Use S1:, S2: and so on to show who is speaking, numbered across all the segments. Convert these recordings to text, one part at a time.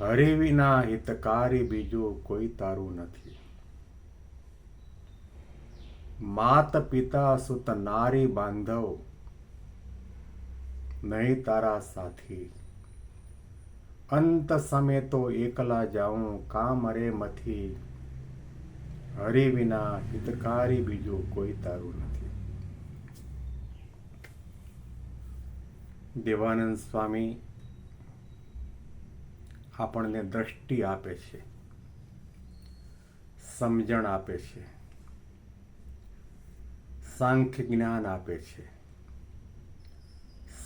S1: હરિ વિના હિતકારી બીજું કોઈ તારું નથી. માત પિતા સુત નારી બાંધવ, નહીં તારા સાથી. અંત સમય તો એકલા જાઉં, કામ અરે મથી. હરિ વિના હિતકારી બીજું કોઈ તારું નથી. દેવાનંદ સ્વામી આપણને દ્રષ્ટિ આપે છે. સમજણ આપે છે. સાંખ્ય જ્ઞાન આપે છે.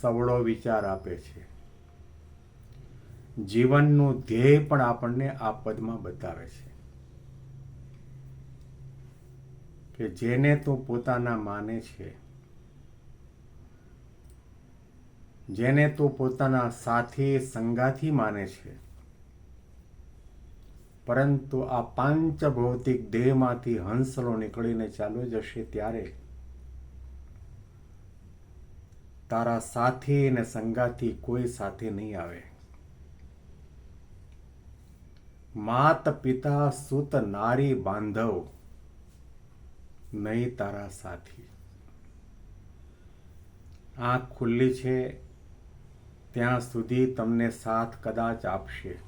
S1: સવળો વિચાર આપે છે. જીવનનું ધ્યેય પણ આપણને આ પદમાં બતાવે છે. કે જેને તું પોતાના માને છે, જેને તું પોતાના સાથી સંગાથી માને છે પરંતુ આ પાંચ ભૌતિક દેહમાંથી હંસલો નીકળીને ચાલ્યો જશે ત્યારે તારા સાથી અને સંગાથી કોઈ સાથે નહીં આવે. માત પિતા સુત નારી બાંધવ, નહીં તારા સાથી. આંખ ખુલ્લી છે, ત્યાં સુધી તમને સાથ કદાચ આપશે.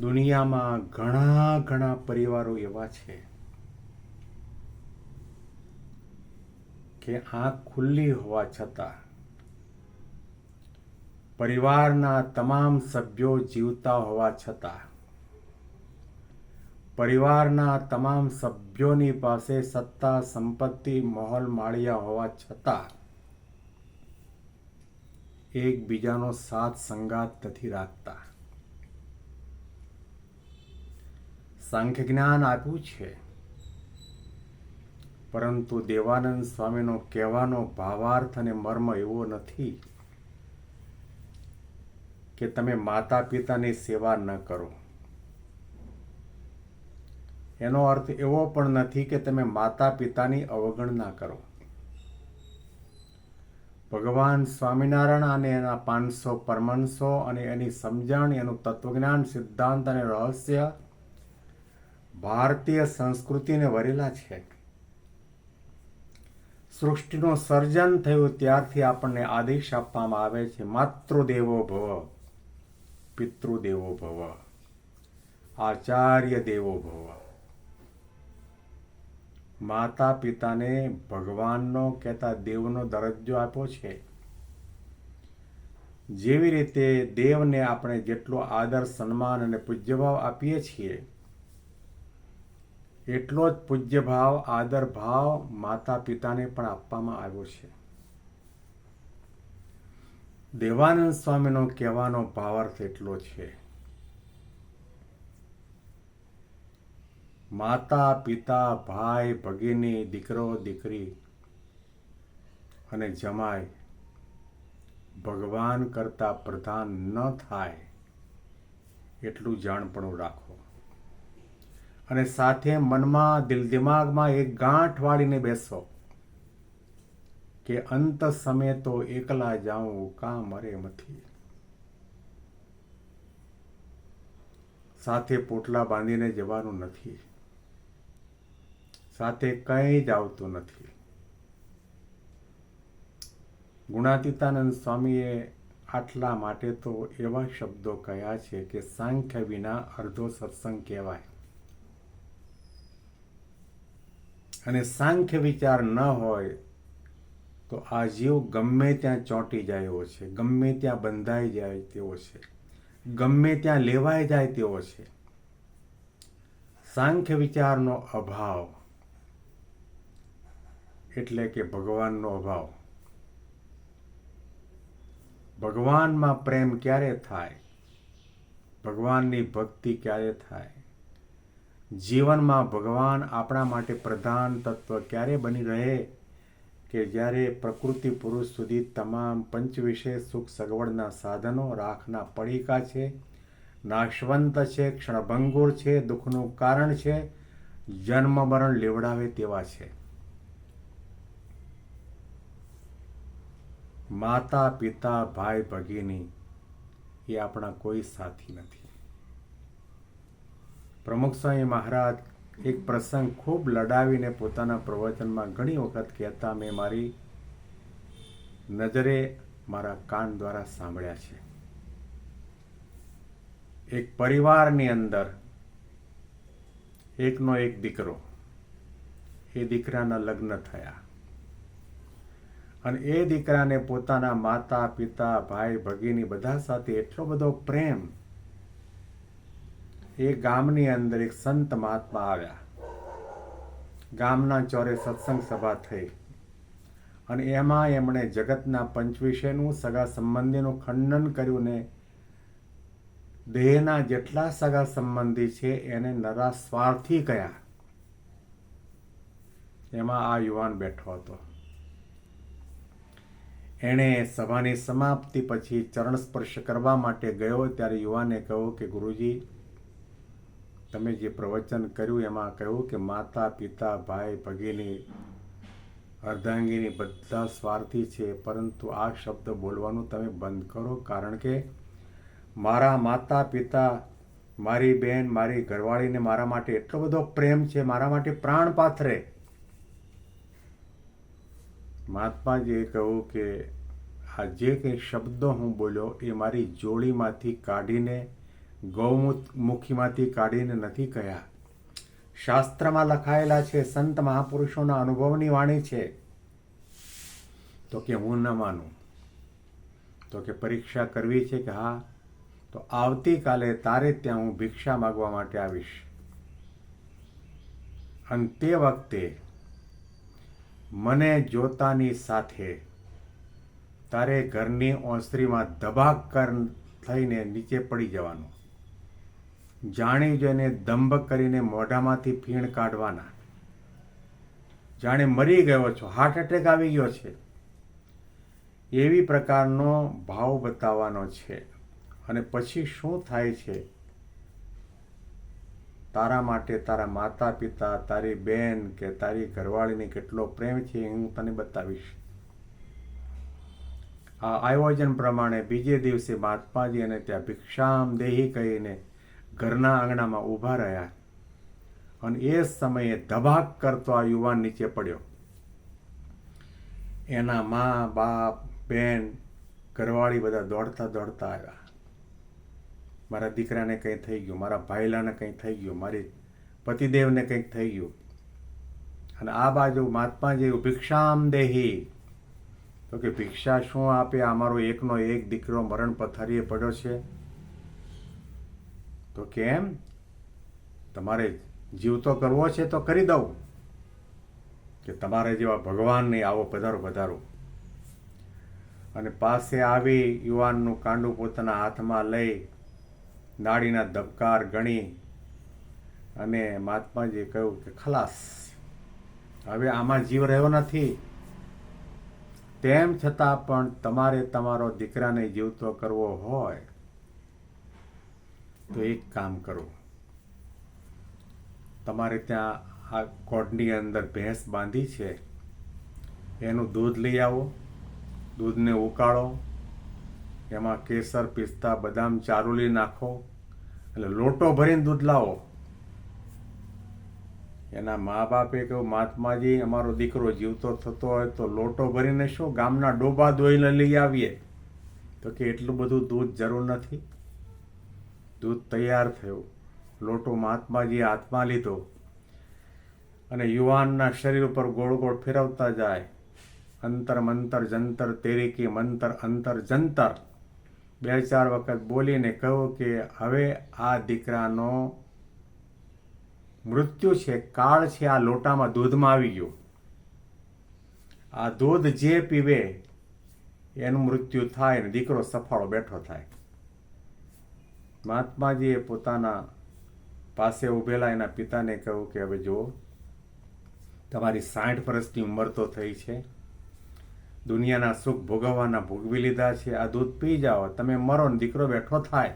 S1: દુનિયામાં ઘણા ઘણા પરિવારો એવા છે કે આંખ ખુલ્લી હોવા છતાં પરિવારના તમામ સભ્યો જીવતા હોવા છતાં પરિવારના તમામ સભ્યોની પાસે સત્તા, સંપત્તિ, મહોલ માળિયા હોવા છતાં એકબીજાનો સાથ સંગાત નથી રાખતા. સાંખ્ય જ્ઞાન આપ્યું છે. પરંતુ દેવાનંદ સ્વામીનો કહેવાનો ભાવાર્થ અને મર્મ એવો નથી કે તમે માતા પિતાની સેવા ન કરો. એનો અર્થ એવો પણ નથી કે તમે માતા પિતાની અવગણના કરો. ભગવાન સ્વામિનારાયણ અને એના પાંચસો પરમંશો અને એની સમજણ, એનું તત્વજ્ઞાન, સિદ્ધાંત અને રહસ્ય ભારતીય સંસ્કૃતિને વરેલા છે સૃષ્ટિનું સર્જન થયું ત્યારથી આપણને આદેશ આપવામાં આવે છે, માતૃદેવો ભવ, પિતૃદેવો ભવ આચાર્ય દેવો ભવ. માતા પિતાને ભગવાનનો કહેતા દેવનો દરજ્જો આપ્યો છે. જેવી રીતે દેવને આપણે જેટલો આદર, સન્માન અને પૂજ્યભાવ આપીએ છીએ એટલો જ પૂજ્ય ભાવ આદર ભાવ માતા પિતાને પણ આપવામાં આવ્યો છે. દેવાનંદ સ્વામીનો કહેવાનો ભાવાર્થ એટલો છે. માતા, પિતા, ભાઈ, ભગીની, દીકરો, દીકરી અને જમાય ભગવાન કરતા પ્રધાન ન થાય એટલું જાણપણું રાખો. અને સાથે મનમાં, દિલ દિમાગમાં એક ગાંઠ વાળીને બેસો કે અંત સમય તો એકલા જાઉં કા મરે મથી. સાથે પોટલા બાંધીને જવાનું નથી. સાથે કંઈ જ આવતું નથી. ગુણાતીતાનંદ સ્વામીએ આટલા માટે તો એવા શબ્દો કહ્યા છે કે સાંખ્ય વિના અર્ધો સત્સંગ કહેવાય. અને સાંખ્ય વિચાર ન હોય, તો આ જીવ ગમે ત્યાં ચોંટી જાય એવો છે. ગમે ત્યાં બંધાઈ જાય તેવો છે. ગમે ત્યાં લેવાઈ જાય તેવો છે. સાંખ્ય વિચારનો અભાવ એટલે કે ભગવાનનો અભાવ. ભગવાનમાં પ્રેમ ક્યારે થાય? ભગવાનની ભક્તિ ક્યારે થાય? જીવનમાં ભગવાન આપણા માટે પ્રધાન તત્વ ક્યારે બની રહે કે જ્યારે પ્રકૃતિ પુરુષ સુધી તમામ પંચવિષય સુખ સગવડના સાધનો રાખના પડીકા છે, નાશવંત છે, ક્ષણભંગુર છે, દુઃખનું કારણ છે, જન્મ મરણ લેવડાવે તેવા છે. માતા, પિતા, ભાઈ, ભગીની એ આપણા કોઈ સાથી નથી. પ્રમુખ સ્વામી મહારાજ એક પ્રસંગ ખૂબ લડાવીને પોતાના પ્રવચનમાં ઘણી વખત કહેતા, મેં મારી નજરે મારા કાન દ્વારા સાંભળ્યા છે. એક પરિવારની અંદર એકનો એક દીકરો, એ દીકરાના લગ્ન થયા અને એ દીકરાને પોતાના માતા, પિતા, ભાઈ, ભગીની બધા સાથે એટલો બધો પ્રેમ એ ગામની અંદર એક સંત મહાત્મા આવ્યા. ગામના ચોરે સત્સંગ સભા થઈ. અને એમાં એમણે જગતના પંચવિષયનું સગા સંબંધીનું ખંડન કર્યું ને દેહના જેટલા સગા સંબંધી છે એને નરા સ્વાર્થી કયા. એમાં આ યુવાન બેઠો હતો. એણે સભાની સમાપ્તિ પછી ચરણ સ્પર્શ કરવા માટે ગયો ત્યારે યુવાને કહ્યું કે ગુરુજી તમે જે પ્રવચન કર્યું, એમાં કહ્યું કે માતા, પિતા, ભાઈ, ભગીની, અર્ધાંગીની બધા સ્વાર્થી છે, પરંતુ આ શબ્દ બોલવાનું તમે બંધ કરો, કારણ કે મારા માતા, પિતા, મારી બેન, મારી ઘરવાળીને મારા માટે એટલો બધો પ્રેમ છે, મારા માટે પ્રાણ પાથરે. મહાત્માજીએ કહ્યું કે આ જે કંઈ શબ્દો હું બોલ્યો, એ મારી જોડીમાંથી કાઢીને ગૌમુખીમાંથી કાઢીને નથી કહ્યા શાસ્ત્રમાં લખાયેલા છે, સંત મહાપુરુષોના અનુભવની વાણી છે. તો કે હું ન માનું. તો કે પરીક્ષા કરવી છે કે હા, તો આવતીકાલે તારે ત્યાં હું ભિક્ષા માગવા માટે આવીશ. અને તે વખતે મને જોતાની સાથે તારે ઘરની ઓસરીમાં ધબાકર થઈને નીચે પડી જવાનું. જાણી જોઈને દંભ કરીને મોઢામાંથી ફીણ કાઢવાના. જાણે મરી ગયો છો હાર્ટ એટેક આવી ગયો છે. એવી પ્રકારનો ભાવ બતાવવાનો છે. અને પછી શું થાય છે? તારા માટે તારા માતા પિતા તારી બેન કે તારી ઘરવાળીને કેટલો પ્રેમ છે હું તને બતાવીશ. આ આયોજન પ્રમાણે બીજે દિવસે મહાત્માજી અને ત્યાં ભિક્ષામ દેહી કહીને ઘરના આંગણામાં ઊભા રહ્યા. અને એ સમયે ધબાક કરતો આ યુવાન નીચે પડ્યો. એના મા, બાપ, બેન, ઘરવાળી બધા દોડતા દોડતા આવ્યા. મારા દીકરાને કંઈ થઈ ગયું, મારા ભાઈલાને કંઈ થઈ ગયું, મારી પતિદેવને કંઈક થઈ ગયું. અને આ બાજુ મહાત્મા જેવું ભિક્ષામ દેહી. તો કે ભિક્ષા શું આપે? અમારો એકનો એક દીકરો મરણ પથારીએ પડ્યો છે. તો કેમ? તમારે જીવતો કરવો છે તો કરી દઉં. કે તમારે જેવા ભગવાનની આવો પધારો પધારો. અને પાસે આવી યુવાનનું કાંડું પોતાના હાથમાં લઈ નાડીના ધબકાર ગણી અને મહાત્માજીએ કહ્યું કે ખલાસ, હવે આમાં જીવ રહ્યો નથી. તેમ છતાં પણ તમારે તમારો દીકરાને જીવતો કરવો હોય તો એક કામ કરો. તમારે ત્યાં આ કોટની અંદર ભેંસ બાંધી છે, એનું દૂધ લઈ આવો, દૂધને ઉકાળો, એમાં કેસર, પિસ્તા, બદામ, ચારોલી નાખો, એટલે લોટો ભરીને દૂધ લાવો. એના મા બાપે કહ્યું, મહાત્માજી, અમારો દીકરો જીવતો થતો હોય તો લોટો ભરીને શું ગામના ડોબા દોઈને લઈ આવીએ? તો કે, એટલું બધું દૂધ જરૂર નથી. દૂધ તૈયાર થયું. લોટો મહાત્માજીએ હાથમાં લીધો. અને યુવાનના શરીર ઉપર ગોળ ગોળ ફેરવતા જાય. અંતર મંતર જંતર તેરીકી મંતર અંતર જંતર. બે ચાર વખત બોલીને કહ્યું કે હવે આ દીકરાનો મૃત્યુ છે, કાળ છે, આ લોટામાં દૂધમાં આવી ગયું. આ દૂધ જે પીવે, એનું મૃત્યુ થાય ને દીકરો સફાળો બેઠો થાય. મહાત્માજીએ પોતાના પાસે ઊભેલા એના પિતાને કહ્યું કે, હવે જુઓ, તમારી સાઠ વર્ષની ઉંમર તો થઈ છે. દુનિયાના સુખ ભોગવવાના ભોગવી લીધા છે. આ દૂધ પી જાઓ. તમે મરો ને દીકરો બેઠો થાય.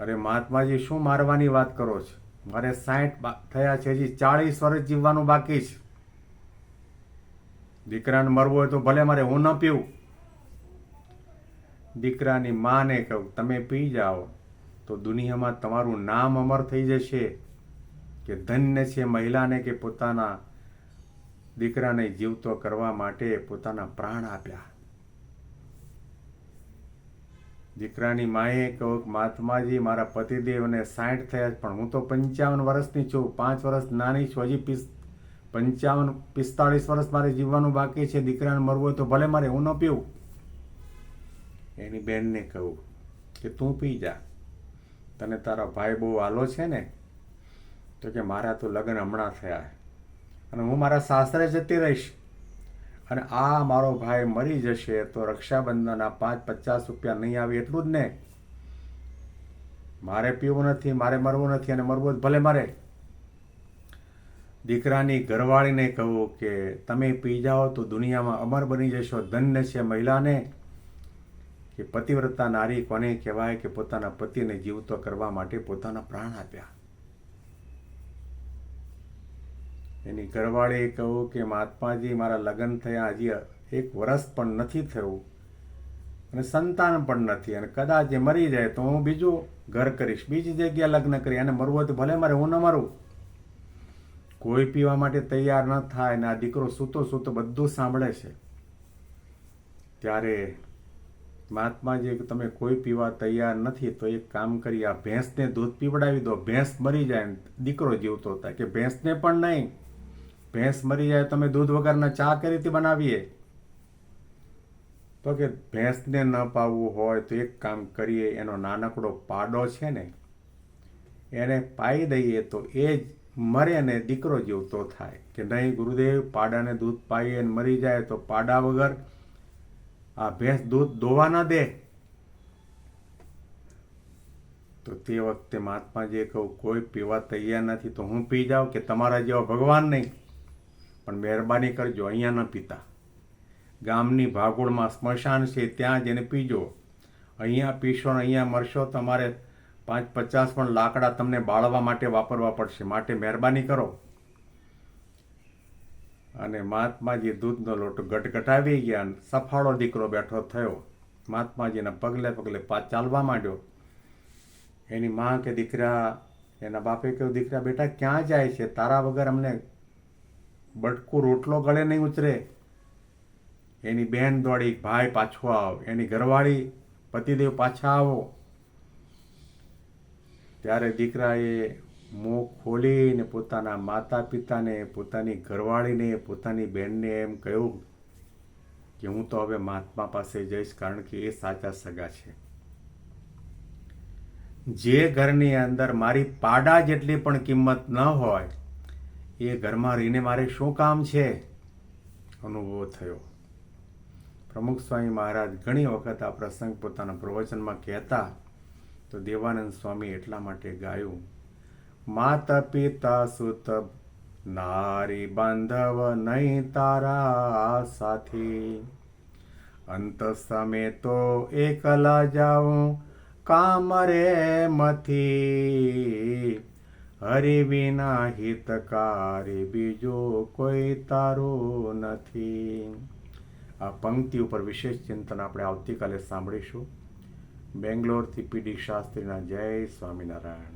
S1: અરે મહાત્માજી, શું મારવાની વાત કરો છો? મારે સાઠ થયા છે હજી ચાળીસ વર્ષ જીવવાનું બાકી છે. દીકરાને મરવું હોય તો ભલે મારે હું ન પીવું. દીકરાની માને કહું, તમે પી જાઓ. તો દુનિયામાં તમારું નામ અમર થઈ જશે કે ધન્ય છે મહિલાને કે પોતાના દીકરાને જીવતો કરવા માટે પોતાના પ્રાણ આપ્યા. દીકરાની માએ કહ્યું કે, મહાત્માજી, મારા પતિદેવને સાઠ થયા પણ હું તો પંચાવન વર્ષની છું. પાંચ વર્ષ નાની છું, હજી પિસ, પંચાવન, પિસ્તાળીસ વર્ષ મારે જીવવાનું બાકી છે. દીકરાને મરવું હોય તો ભલે મારે હું ન પીવું. એની બેનને કહું કે તું પી જા. તને તારા ભાઈ બહુ આલો છે ને, તો કે મારા તો લગ્ન હમણાં થયા અને હું મારા સાસરે જતી રહીશ. અને આ મારો ભાઈ મરી જશે તો રક્ષાબંધનના પાંચ પચાસ રૂપિયા નહીં આવે એટલું જ ને. મારે પીવું નથી, મારે મરવું નથી અને મરવું જ ભલે મારે. દીકરાની ઘરવાળીને કહું કે તમે પી જાઓ તો દુનિયામાં અમર બની જશો, ધન્ય છે મહિલાને. કે પતિવ્રતા નારી કોને કહેવાય કે પોતાના પતિને જીવતો કરવા માટે પોતાના પ્રાણ આપ્યા. એની ઘરવાળીએ કહ્યું કે મહાત્માજી મારા લગ્ન થયા હજી એક વર્ષ પણ નથી થયું અને સંતાન પણ નથી અને કદાચ એ મરી જાય તો હું બીજું ઘર કરીશ, બીજી જગ્યાએ લગ્ન કરી અને મરવું તો ભલે મારે, હું ન મરું. કોઈ પીવા માટે તૈયાર ન થાય અને આ દીકરો સૂતો સૂતો બધું સાંભળે છે. ત્યારે મહાત્માજી જે તમે કોઈ પીવા તૈયાર નથી, તો એક કામ કરી, આ ભેંસને દૂધ પીવડાવી દો. ભેંસ મરી જાય દીકરો જીવતો થાય. કે ભેંસને પણ નહીં. ભેંસ મરી જાય, તમે દૂધ વગરના ચા કઈ રીતે બનાવીએ. તો કે ભેંસને ન પાવવું હોય, તો એક કામ કરીએ, એનો નાનકડો પાડો છે ને, એને પાઈ દઈએ, તો એ જ મરે ને દીકરો જીવતો થાય. કે નહીં, ગુરુદેવ, પાડાને દૂધ પાઈએ મરી જાય, તો પાડા વગર આ ભેંસ દૂધ દોવા ન દે. તો તે વખતે મહાત્માજીએ કહું કોઈ પીવા તૈયાર નથી, તો હું પી જાઉં કે તમારા જેવા ભગવાન નહીં? પણ મહેરબાની કરજો, અહીંયા ન પીતા. ગામની ભાગોળમાં સ્મશાન છે, ત્યાં જઈને પીજો. અહીંયા પીશો ને અહીંયા મરશો, તમારે પાંચ પચાસ પણ લાકડા તમને બાળવા માટે વાપરવા પડશે. માટે મહેરબાની કરો. અને મહાત્માજી દૂધનો લોટો ગટગટાવી ગયા અને સફાળો દીકરો બેઠો થયો. મહાત્માજીના પગલે પગલે પા ચાલવા માંડ્યો. એની માં કે, દીકરા, એના બાપે કહ્યું, દીકરા, બેટા, ક્યાં જાય છે? તારા વગર અમને બટકું રોટલો ગળે નહીં ઉતરે. એની બહેન દોડી, ભાઈ, પાછો આવ. એની ઘરવાળી, પતિદેવ, પાછા આવો. ત્યારે દીકરાએ મુખ ખોલીને પોતાના માતા પિતાને પોતાની ઘરવાળીને, પોતાની બહેનને એમ કહ્યું કે હું તો હવે મહાત્મા પાસે જઈશ કારણ કે એ સાચા સગા છે. જે ઘરની અંદર મારી પાડા જેટલી પણ કિંમત ન હોય, એ ઘરમાં રહીને મારે શું કામ છે? અનુભવ થયો. પ્રમુખ સ્વામી મહારાજ ઘણી વખત આ પ્રસંગ પોતાના પ્રવચનમાં કહેતા, તો દેવાનંદ સ્વામી એટલા માટે ગાયું માતા પિતા સુત નારી બાંધવ નહીં તારા સાથી. અંત સમે તો એકલા જાઉં કામ રે મથી. હરિ વિના હિતકારી બીજો કોઈ તારો નથી. આ પંક્તિ ઉપર વિશેષ ચિંતન આપણે આવતીકાલે સાંભળીશું. બેંગ્લોરથી પીડી શાસ્ત્રીના જય સ્વામિનારાયણ.